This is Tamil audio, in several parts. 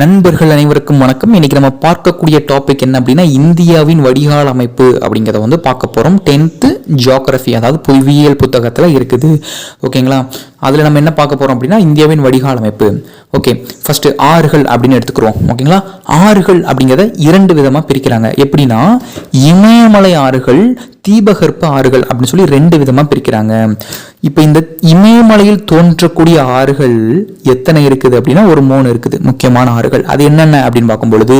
நண்பர்கள் அனைவருக்கும் வணக்கம். இன்னைக்கு நம்ம பார்க்கக்கூடிய டாபிக் என்ன அப்படின்னா இந்தியாவின் வடிகால் அமைப்பு அப்படிங்கிறத வந்து பார்க்க போகிறோம் டென்த்து ஜியாகிரஃபி அதாவது புவியியல் புத்தகத்தில் இருக்குது. ஓகேங்களா அதில் நம்ம என்ன பார்க்க போகிறோம் அப்படின்னா இந்தியாவின் வடிகால் அமைப்பு. ஓகே ஃபஸ்ட்டு ஆறுகள் அப்படின்னு எடுத்துக்கிறோம். ஓகேங்களா ஆறுகள் அப்படிங்கிறத இரண்டு விதமாக பிரிக்கிறாங்க. எப்படின்னா இமயமலை ஆறுகள் தீபகற்ப ஆறுகள் அப்படின்னு சொல்லி ரெண்டு விதமாக பிரிக்கிறாங்க. இப்போ இந்த இமயமலையில் தோன்றக்கூடிய ஆறுகள் எத்தனை இருக்குது அப்படின்னா ஒரு மூணு இருக்குது முக்கியமான ஆறுகள். அது என்னென்ன அப்படின்னு பார்க்கும் பொழுது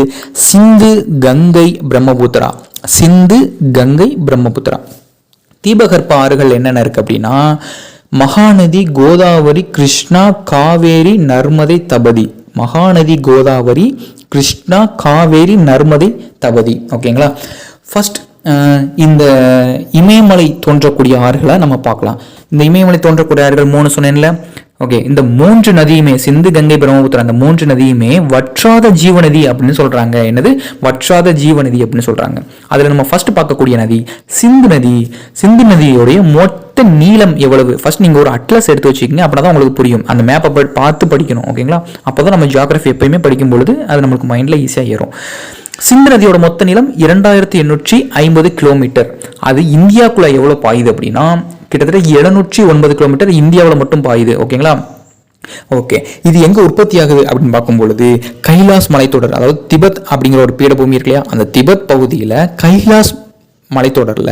சிந்து கங்கை பிரம்மபுத்திரா. சிந்து கங்கை பிரம்மபுத்திரா. தீபகற்ப ஆறுகள் என்னென்ன இருக்கு அப்படின்னா மகாநதி கோதாவரி கிருஷ்ணா காவேரி நர்மதை தபதி. மகாநதி கோதாவரி கிருஷ்ணா காவேரி நர்மதை தபதி. ஓகேங்களா? ஃபர்ஸ்ட் இந்த இமயமலை தோன்றக்கூடிய ஆறுகளை நம்ம பார்க்கலாம். இந்த இமயமலை தோன்றக்கூடிய ஆறுகள் மூணு சொன்னேன்ல. ஓகே இந்த மூன்று நதியுமே சிந்து கங்கை பிரம்மபுத்திரா அந்த மூன்று நதியுமே வற்றாத ஜீவநதி அப்படின்னு சொல்றாங்க. என்னது? வற்றாத ஜீவநதி அப்படின்னு சொல்றாங்க. அதுல நம்ம ஃபர்ஸ்ட் பார்க்கக்கூடிய நதி சிந்து நதி. சிந்து நதியோடைய மொத்த நீளம் எவ்வளவு? ஃபர்ஸ்ட் நீங்க ஒரு அட்லஸ் எடுத்து வச்சுக்கோங்க அப்படின்னா தான் உங்களுக்கு புரியும். அந்த மேப்பை பார்த்து படிக்கணும் ஓகேங்களா? அப்போதான் நம்ம ஜியாகிரஃபி எப்பயுமே படிக்கும் பொழுது அது நம்மளுக்கு மைண்ட்ல ஈஸியாக ஏறும். சிந்து நதியோட மொத்த நிலம் இரண்டாயிரத்தி எண்ணூற்றி ஐம்பது கிலோமீட்டர். அது இந்தியாக்குள்ள எவ்வளோ பாயுது அப்படின்னா கிட்டத்தட்ட எழுநூற்றி ஒன்பது கிலோமீட்டர் இந்தியாவில் மட்டும் பாயுது ஓகேங்களா? ஓகே. இது எங்க உற்பத்தி ஆகுது அப்படின்னு பார்க்கும் பொழுது கைலாஸ் மலைத்தொடர் அதாவது திபெத் அப்படிங்கிற ஒரு பீடபூமி இருக்கு இல்லையா? அந்த திபெத் பகுதியில் கைலாஸ் மலைத்தொடரில்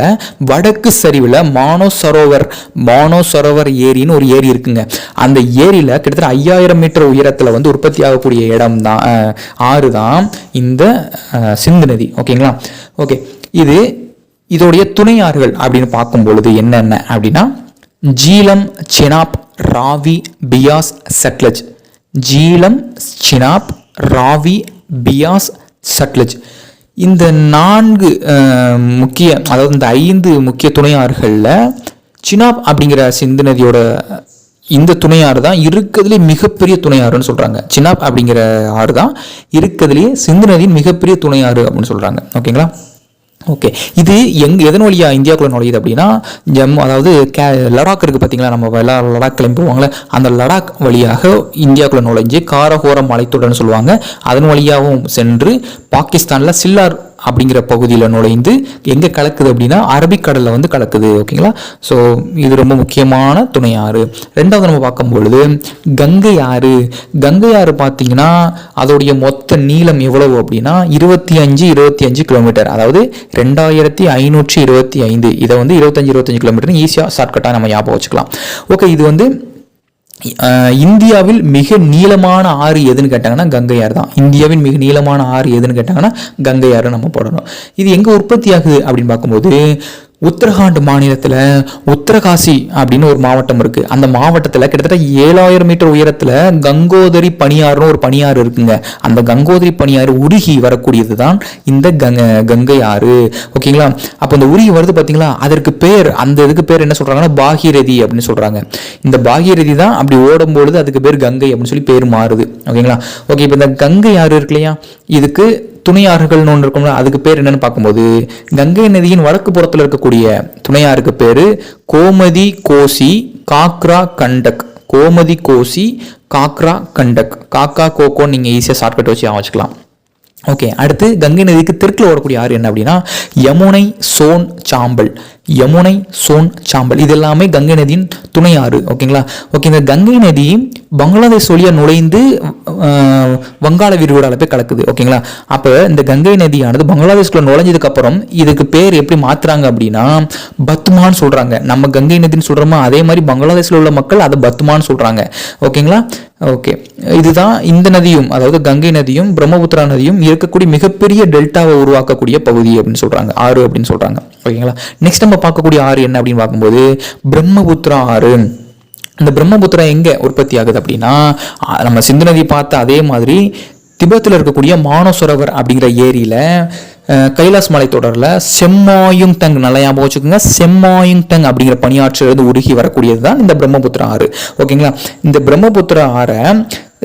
வடக்கு சரிவில் மானோ சரோவர் மானோ சரோவர் ஏரின்னு ஒரு ஏரி இருக்குங்க. அந்த ஏரியில் கிட்டத்தட்ட ஐயாயிரம் மீட்டர் உயரத்தில் வந்து உற்பத்தி ஆகக்கூடிய இடம் தான் ஆறு தான் இந்த சிந்து நதி. ஓகேங்களா? ஓகே. இது இதோடைய துணை ஆறுகள் அப்படின்னு பார்க்கும் பொழுது என்னென்ன அப்படின்னா ஜீலம் சினாப் ராவி பியாஸ் சட்லஜ். ஜீலம் சினாப் ராவி பியாஸ் சட்லஜ். இந்த நான்கு முக்கிய அதாவது இந்த ஐந்து முக்கிய துணையாறுகளில் சினாப் அப்படிங்கிற சிந்து நதியோட இந்த துணையாறு தான் இருக்கிறதுலே மிகப்பெரிய துணையாறுன்னு சொல்கிறாங்க சினாப் அப்படிங்கிற ஆறு தான் இருக்கிறதுலேயே சிந்து நதியின் மிகப்பெரிய துணையாறு அப்படின்னு சொல்கிறாங்க ஓகேங்களா? ஓகே இது எங் எதன் வழியா இந்தியாவுக்குள்ள நுழையுது அப்படின்னா ஜம்மு அதாவது கே லடாக் இருக்குது பார்த்தீங்களா நம்ம எல்லா லடாக் கிளம்பி போவாங்களே அந்த லடாக் வழியாக இந்தியாவுக்குள்ள நுழைஞ்சு காரஹோரம் மலைத்தொடர்னு சொல்லுவாங்க. அதன் வழியாகவும் சென்று பாகிஸ்தானில் சில்லார் அப்படிங்கிற பகுதியில் நுழைந்து எங்கே கலக்குது அப்படின்னா அரபிக்கடலில் வந்து கலக்குது ஓகேங்களா? ஸோ இது ரொம்ப முக்கியமான துணை ஆறு ரெண்டாவது நம்ம பார்க்கும் பொழுது கங்கை ஆறு. கங்கை ஆறு பார்த்தீங்கன்னா அதோடைய மொத்த நீளம் எவ்வளவு அப்படின்னா இருபத்தி அஞ்சு இருபத்தி அஞ்சு கிலோமீட்டர் அதாவது ரெண்டாயிரத்தி ஐநூற்றி இருபத்தி ஐந்து. இதை வந்து இருபத்தஞ்சு இருபத்தஞ்சு கிலோமீட்டர் ஈஸியாக ஷார்ட்கட்டாக நம்ம ஞாபகம் வச்சுக்கலாம். ஓகே இது வந்து இந்தியாவில் மிக நீளமான ஆறு எதுன்னு கேட்டாங்கன்னா கங்கை ஆறு தான். இந்தியாவின் மிக நீளமான ஆறு எதுன்னு கேட்டாங்கன்னா கங்கை ஆறு நம்ம போடணும். இது எங்கே உற்பத்தி ஆகுது அப்படின்னு பார்க்கும்போது உத்தரகாண்ட் மாநிலத்தில் உத்தரகாசி அப்படின்னு ஒரு மாவட்டம் இருக்குது அந்த மாவட்டத்தில் கிட்டத்தட்ட ஏழாயிரம் மீட்டர் உயரத்தில் கங்கோதரி பணியாறுன்னு ஒரு பணியாறு இருக்குங்க. அந்த கங்கோதரி பணியாறு உருகி வரக்கூடியது தான் இந்த கங்க கங்கை ஆறு. ஓகேங்களா? அப்போ இந்த உருகி வருது பார்த்தீங்களா அதற்கு பேர் அந்த இதுக்கு பேர் என்ன சொல்கிறாங்கன்னா பாகீரதி அப்படின்னு சொல்கிறாங்க இந்த பாகீரதி தான் அப்படி ஓடும் பொழுது அதுக்கு பேர் கங்கை அப்படின்னு சொல்லி பேர் மாறுது. ஓகேங்களா? ஓகே இப்போ இந்த கங்கை ஆறு இருக்கு இல்லையா? இதுக்கு துணையாறுகள்னு ஒன்று இருக்கும்ல அதுக்கு பேர் என்னன்னு பார்க்கும்போது கங்கை நதியின் வடக்கு புறத்தில் இருக்கக்கூடிய துணையாறுக்கு பேர் கோமதி கோசி காக்ரா கண்டக். கோமதி கோசி காக்ரா கண்டக். காக்கா கோகோன்னு நீங்கள் ஈஸியாக ஷார்ட்கட் வச்சு ஞாபகம் வச்சுக்கலாம். ஓகே அடுத்து கங்கை நதிக்கு தெற்கில் ஓடக்கூடிய ஆறு என்ன அப்படின்னா யமுனை சோன் சாம்பல். யமுனை சோன் சாம்பல். இது எல்லாமே கங்கை நதியின் துணை ஆறு ஓகேங்களா ஓகே இந்த கங்கை நதி பங்களாதேஷ் வழியாக நுழைந்து வங்காள விரிகுடால போய் கலக்குது ஓகேங்களா அப்போ இந்த கங்கை நதியானது பங்களாதேஷ்குள்ள நுழைஞ்சதுக்கு அப்புறம் இதுக்கு பேர் எப்படி மாத்துறாங்க அப்படின்னா பத்மான்னு சொல்றாங்க. நம்ம கங்கை நதின்னு சொல்றோமா? அதே மாதிரி பங்களாதேஷில் உள்ள மக்கள் அதை பத்மான்னு சொல்றாங்க. ஓகேங்களா ஓகே இதுதான் இந்த நதியும் அதாவது கங்கை நதியும் பிரம்மபுத்திரா நதியும் இருக்கக்கூடிய மிகப்பெரிய டெல்டாவை உருவாக்கக்கூடிய பகுதி அப்படின்னு சொல்றாங்க. ஆறு அப்படின்னு சொல்றாங்க. ஓகேங்களா நெக்ஸ்ட் நம்ம பார்க்கக்கூடிய ஆறு என்ன அப்படின்னு பார்க்கும்போது பிரம்மபுத்திரா ஆறு இந்த பிரம்மபுத்திரா எங்கே உற்பத்தி ஆகுது அப்படின்னா நம்ம சிந்து நதி பார்த்த அதே மாதிரி திபெத்தில் இருக்கக்கூடிய மானசரோவர் அப்படிங்கிற ஏரியில் கைலாஸ் மலை தொடரில் செம்மாயுங் டங் நல்லா ஞாபகம் வச்சுக்கோங்க செம்மாயுங் டங் அப்படிங்கிற பணியாற்றிலிருந்து உருகி வரக்கூடியது தான் இந்த பிரம்மபுத்திரா ஆறு. ஓகேங்களா? இந்த பிரம்மபுத்திரா ஆறை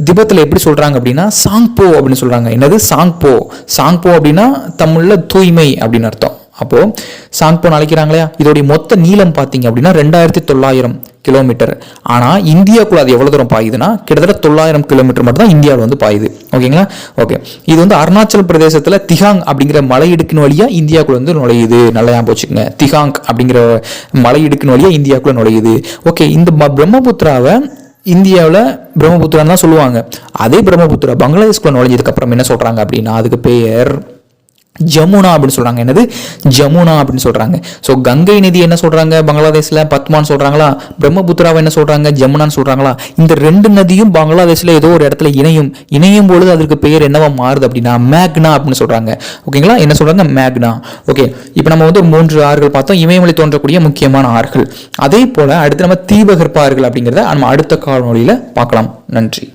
திபத்தில் எப்படி சொல்கிறாங்க அப்படின்னா சாங்போ அப்படின்னு சொல்கிறாங்க என்னது? சாங்போ. சாங்போ அப்படின்னா தமிழில் தூய்மை அப்படின்னு அர்த்தம். அப்போது சாங்போன் அழைக்கிறாங்க இல்லையா இதோடைய மொத்த நீளம் பார்த்தீங்க அப்படின்னா ரெண்டாயிரத்தி தொள்ளாயிரம். கிலோமீட்டர். ஆனால் இந்தியாவுக்குள்ள அது எவ்வளோ தூரம் பாயுதுன்னா கிட்டத்தட்ட தொள்ளாயிரம் கிலோமீட்டர் மட்டும் தான் இந்தியாவில் வந்து பாயுது. ஓகேங்களா? ஓகே. இது வந்து அருணாச்சல் பிரதேசத்தில் திகாங் அப்படிங்கிற மலையிடுக்கின் வழியாக இந்தியாவுக்குள்ள வந்து நுழையுது. நல்லா ஞாபகம் வச்சுக்கோங்க. திகாங் அப்படிங்கிற மலையிடுக்கின் வழியாக இந்தியாவுக்குள்ள நுழையுது. ஓகே இந்த பிரம்மபுத்திராவை இந்தியாவில் பிரம்மபுத்திரான்னு தான் சொல்லுவாங்க. அதே பிரம்மபுத்திரா பங்களாதேஷ்குள்ளே நுழைஞ்சதுக்கு அப்புறம் என்ன சொல்கிறாங்க அப்படின்னா அதுக்கு பேர் ஜமுனா அப்படின்னு சொல்கிறாங்க என்னது? ஜமுனா அப்படின்னு சொல்கிறாங்க ஸோ கங்கை நதி என்ன சொல்கிறாங்க பங்களாதேஷில் பத்மான்னு சொல்கிறாங்களா பிரம்மபுத்திராவை என்ன சொல்கிறாங்க ஜமுனான்னு சொல்கிறாங்களா இந்த ரெண்டு நதியும் பங்களாதேஷில் ஏதோ ஒரு இடத்துல இணையும். இணையும் பொழுது அதற்கு பெயர் என்னவா மாறுது அப்படின்னா மேக்னா அப்படின்னு சொல்கிறாங்க ஓகேங்களா என்ன சொல்கிறாங்க மேக்னா. ஓகே இப்போ நம்ம வந்து ஒரு மூன்று ஆறுகள் பார்த்தோம். இமயமலை தோன்றக்கூடிய முக்கியமான ஆறுகள். அதே போல் அடுத்து நம்ம தீபகற்ப ஆறுகள் அப்படிங்கிறத நம்ம அடுத்த காலநிலையில பார்க்கலாம். நன்றி.